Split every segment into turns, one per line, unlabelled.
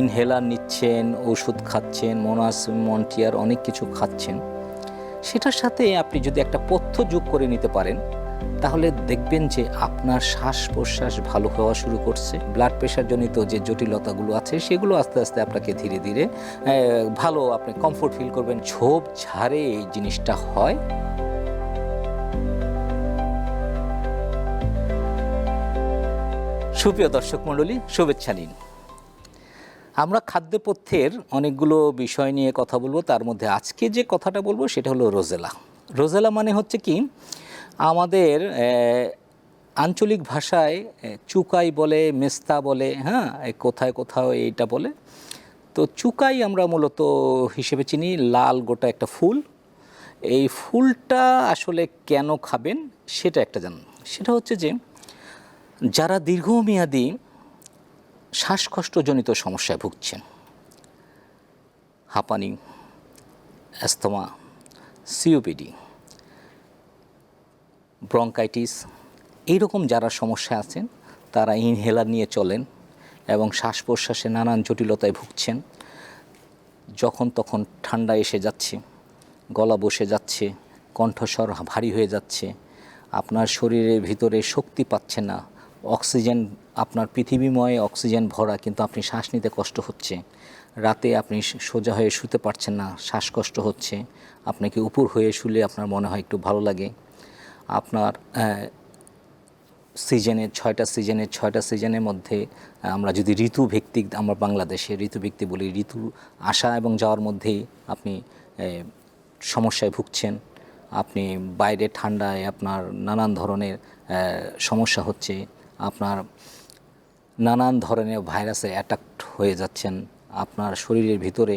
Inhaler নিচ্ছেন, ওষুধ খাচ্ছেন, মোনাস, মন্টিয়ার অনেক কিছু খাচ্ছেন। সেটার সাথে আপনি যদি একটা পথ্য যোগ করে নিতে পারেন, তাহলে দেখবেন যে আপনার শ্বাস প্রশ্বাস ভালো হওয়া শুরু করছে। ব্লাড প্রেশারজনিত যে জটিলতাগুলো আছে, সেগুলো আস্তে আস্তে আপনাকে ধীরে ধীরে ভালো আপনি কমফোর্ট ফিল করবেন, ঝোপ ঝাড়ে এই জিনিসটা হয়। সুপ্রিয় দর্শক মণ্ডলী, শুভেচ্ছা নিন। আমরা খাদ্যপথ্যের অনেকগুলো বিষয় নিয়ে কথা বলব। তার মধ্যে আজকে যে কথাটা বলব সেটা হলো রোজেলা। রোজেলা মানে হচ্ছে কি? আমাদের আঞ্চলিক ভাষায় চুকাই বলে, মেস্তা বলে হ্যাঁ কোথায় কোথাও এইটা বলে। তো চুকাই আমরা মূলত হিসেবে চিনি, লাল গোটা একটা ফুল। এই ফুলটা আসলে কেন খাবেন সেটা একটা জানুন। সেটা হচ্ছে যে, যারা দীর্ঘমেয়াদী শ্বাসকষ্টজনিত সমস্যায় ভুগছেন। হাঁপানি অ্যাস্তমা সিওপিডি, ব্রঙ্কাইটিস, এইরকম যারা সমস্যা আছেন, তারা ইনহেলার নিয়ে চলেন এবং শ্বাস প্রশ্বাসে নানান জটিলতায় ভুগছেন। যখন তখন ঠান্ডা এসে যাচ্ছে, গলা বসে যাচ্ছে, কণ্ঠস্বর ভারী হয়ে যাচ্ছে, আপনার শরীরের ভিতরে শক্তি পাচ্ছে না অক্সিজেন আপনার পৃথিবীময় অক্সিজেন ভরা কিন্তু আপনি শ্বাস নিতে কষ্ট হচ্ছে। রাতে আপনি সোজা হয়ে শুতে পারছেন না শ্বাসকষ্ট হচ্ছে। আপনাকে উপর হয়ে শুলে আপনার মনে হয় একটু ভালো লাগে। আপনার আহ, সিজনের ছয়টা সিজনের ছয়টা সিজনের মধ্যে আমরা যদি ঋতু ভিত্তিক আমরা বাংলাদেশে ঋতু ভিত্তিক বলি ঋতু আসা এবং যাওয়ার মধ্যেই আপনি সমস্যায় ভুগছেন। আপনি বাইরে ঠান্ডায় আপনার নানান ধরনের সমস্যা হচ্ছে। আপনার নানান ধরনের ভাইরাসে অ্যাটাক্ট হয়ে যাচ্ছেন। আপনার শরীরের ভিতরে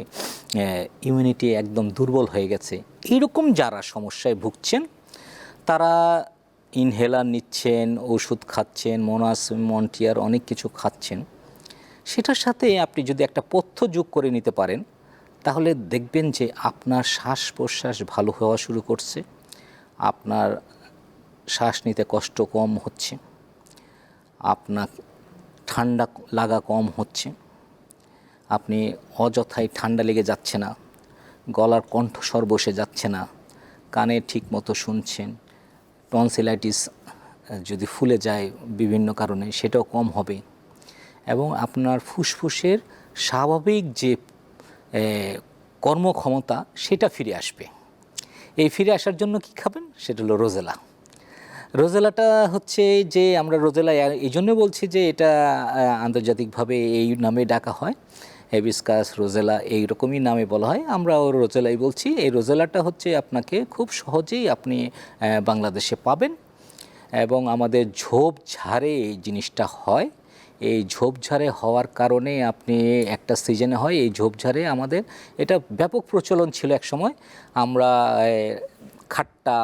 ইমিউনিটি একদম দুর্বল হয়ে গেছে। এইরকম যারা সমস্যায় ভুগছেন, তারা ইনহেলার নিচ্ছেন, ওষুধ খাচ্ছেন মোনাস মন্টিয়ার অনেক কিছু খাচ্ছেন। সেটার সাথে আপনি যদি একটা পথ্য যোগ করে নিতে পারেন, তাহলে দেখবেন যে আপনার শ্বাস প্রশ্বাস ভালো হওয়া শুরু করছে। আপনার শ্বাস নিতে কষ্ট কম হচ্ছে। আপনার ঠান্ডা লাগা কম হচ্ছে। আপনি অযথাই ঠান্ডা লেগে যাচ্ছে না। গলার কণ্ঠস্বর বসে যাচ্ছে না। কানে ঠিক মতো শুনছেন টনসিলাইটিস যদি ফুলে যায় বিভিন্ন কারণে সেটাও কম হবে। এবং আপনার ফুসফুসের স্বাভাবিক যে কর্মক্ষমতা সেটা ফিরে আসবে। এই ফিরে আসার জন্য কি খাবেন? সেটা হলো রোজেলা। রোজেলাটা হচ্ছে যে আমরা রোজেলা, এই জন্য বলছি যে এটা আন্তর্জাতিকভাবে এই নামে ডাকা হয়। হেবিসকাস, রোজেলা এই রকমই নামে বলা হয়। আমরা আমরাও রোজেলাই বলছি। এই রোজেলাটা হচ্ছে আপনাকে খুব সহজেই আপনি বাংলাদেশে পাবেন এবং আমাদের ঝোপ ঝাড়ে এই জিনিসটা হয়। এই ঝোপঝাড়ে হওয়ার কারণে আপনি একটা সিজনে হয়, এই ঝোপঝাড়ে আমাদের এটা ব্যাপক প্রচলন ছিল এক সময় আমরা খাট্টা,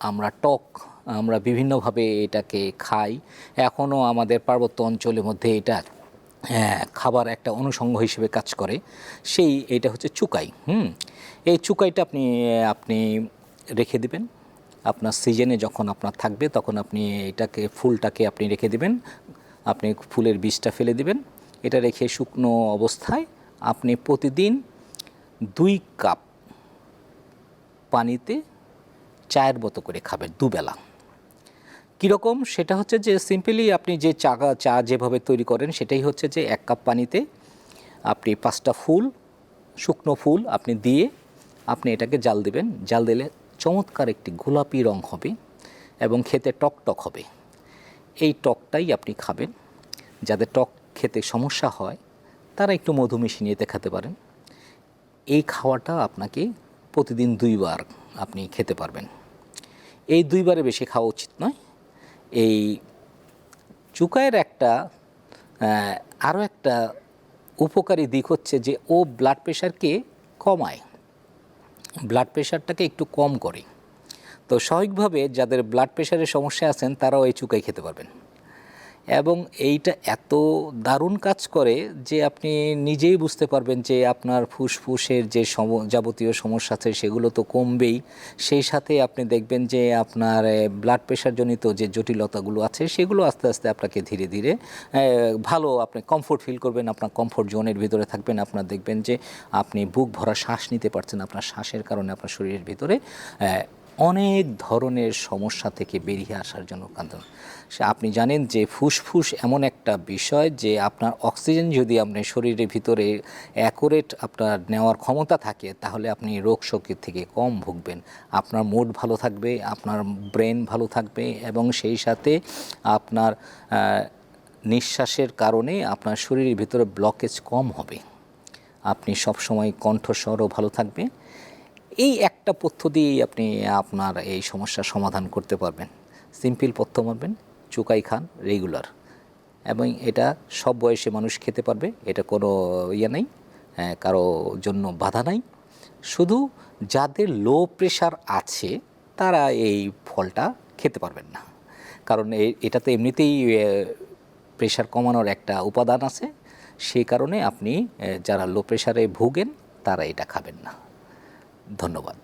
আমরা টক আমরা বিভিন্নভাবে এটাকে খাই। এখনও আমাদের পার্বত্য অঞ্চলের মধ্যে এটা হ্যাঁ, খাবার একটা অনুষঙ্গ হিসেবে কাজ করে। সেই এটা হচ্ছে চুকাই হুম? এই চুকাইটা আপনি আপনি রেখে দিবেন। আপনার সিজনে যখন আপনার থাকবে তখন আপনি এটাকে ফুলটাকে আপনি রেখে দিবেন। আপনি ফুলের বীজটা ফেলে দিবেন। এটা রেখে শুকনো অবস্থায় আপনি প্রতিদিন দুই কাপ পানিতে চায়ের মতো করে খাবেন দুবেলা। কীরকম? সেটা হচ্ছে যে সিম্পলি আপনি যে চা চা যেভাবে তৈরি করেন, সেটাই হচ্ছে যে এক কাপ পানিতে আপনি পাঁচটা ফুল, শুকনো ফুল আপনি দিয়ে আপনি এটাকে জাল দিবেন। জাল দিলে চমৎকার একটি গোলাপি রং হবে এবং খেতে টক টক হবে। এই টকটাই আপনি খাবেন। যাদের টক খেতে সমস্যা হয়, তারা একটু মধু মিশিয়ে নিতে খেতে পারেন। এই খাওয়াটা আপনাকে প্রতিদিন দুইবার আপনি খেতে পারবেন। এই দুইবারে বেশি খাওয়া উচিত নয়। এই চুকায়ের একটা আরও একটা উপকারী দিক হচ্ছে যে ও ব্লাড প্রেশারকে কমায়। ব্লাড প্রেশারটাকে একটু কম করে। তো স্বাভাবিকভাবে যাদের ব্লাড প্রেশারের সমস্যা আছেন তারাও এই চুকাই খেতে পারবেন। এবং এইটা এত দারুণ কাজ করে যে আপনি নিজেই বুঝতে পারবেন যে আপনার ফুসফুসের যে সম, যাবতীয় সমস্যা আছে সেগুলো তো কমবেই। সেই সাথে আপনি দেখবেন যে আপনার ব্লাড প্রেশারজনিত যে জটিলতাগুলো আছে সেগুলো আস্তে আস্তে আপনাকে ধীরে ধীরে ভালো আপনি কমফোর্ট ফিল করবেন, আপনার কমফোর্ট জোনের ভিতরে থাকবেন। আপনার দেখবেন যে আপনি বুক ভরা শ্বাস নিতে পারছেন, আপনার শ্বাসের কারণে আপনার শরীরের ভিতরে অনেক ধরনের সমস্যা থেকে বেরিয়ে আসার জন্য কাঁদন সে আপনি জানেন যে ফুসফুস এমন একটা বিষয় যে আপনার অক্সিজেন যদি আপনি শরীরের ভিতরে অ্যাকুরেট আপনার নেওয়ার ক্ষমতা থাকে, তাহলে আপনি রোগ শোকের থেকে কম ভুগবেন। আপনার মুড ভালো থাকবে, আপনার ব্রেন ভালো থাকবে এবং সেই সাথে আপনার নিঃশ্বাসের কারণে আপনার শরীরের ভিতরে ব্লকেজ কম হবে। আপনি সবসময় কণ্ঠস্বরও ভালো থাকবে। এই একটা পথ্য দিয়েই আপনি আপনার এই সমস্যার সমাধান করতে পারবেন। সিম্পল পথ্য মারবেন চুকাই খান রেগুলার। এবং এটা সব বয়সে মানুষ খেতে পারবে এটা কোনো ইয়ে নেই হ্যাঁ, কারও জন্য বাধা নাই। শুধু যাদের লো প্রেশার আছে তারা এই ফলটা খেতে পারবেন না। কারণ এটাতে এমনিতেই প্রেশার কমানোর একটা উপাদান আছে। সেই কারণে আপনি যারা লো প্রেশারে ভুগেন তারা এটা খাবেন না। ধন্যবাদ।